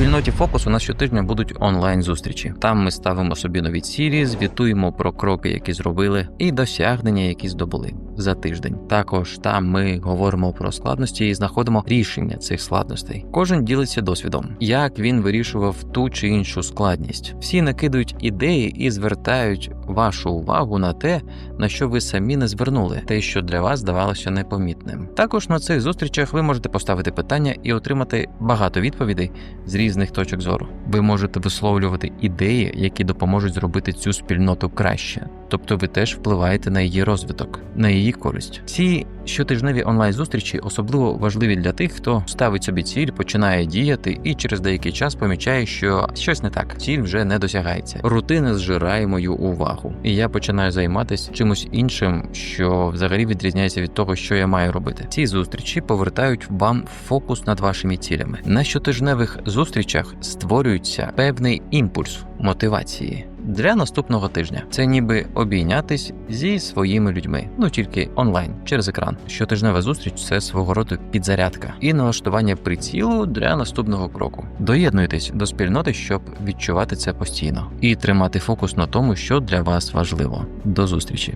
спільноті Фокус у нас щотижня будуть онлайн зустрічі. Там ми ставимо собі нові цілі, звітуємо про кроки, які зробили, і досягнення, які здобули за тиждень. Також там ми говоримо про складності і знаходимо рішення цих складностей. Кожен ділиться досвідом, як він вирішував ту чи іншу складність. Всі накидують ідеї і звертають вашу увагу на те, на що ви самі не звернули, те, що для вас здавалося непомітним. Також на цих зустрічах ви можете поставити питання і отримати багато відповідей з різних точок зору. Ви можете висловлювати ідеї, які допоможуть зробити цю спільноту краще. Тобто ви теж впливаєте на її розвиток, на її користь. Ці щотижневі онлайн зустрічі особливо важливі для тих, хто ставить собі ціль, починає діяти і через деякий час помічає, що щось не так, ціль вже не досягається. Рутина зжирає мою увагу, і я починаю займатися чимось іншим, що взагалі відрізняється від того, що я маю робити. Ці зустрічі повертають вам фокус над вашими цілями. На щотижневих зустрічах створюється певний імпульс мотивації. Для наступного тижня це ніби обійнятись зі своїми людьми, ну тільки онлайн через екран. Щотижнева зустріч це свого роду підзарядка і налаштування прицілу для наступного кроку. Доєднуйтесь до спільноти, щоб відчувати це постійно і тримати фокус на тому, що для вас важливо. До зустрічі!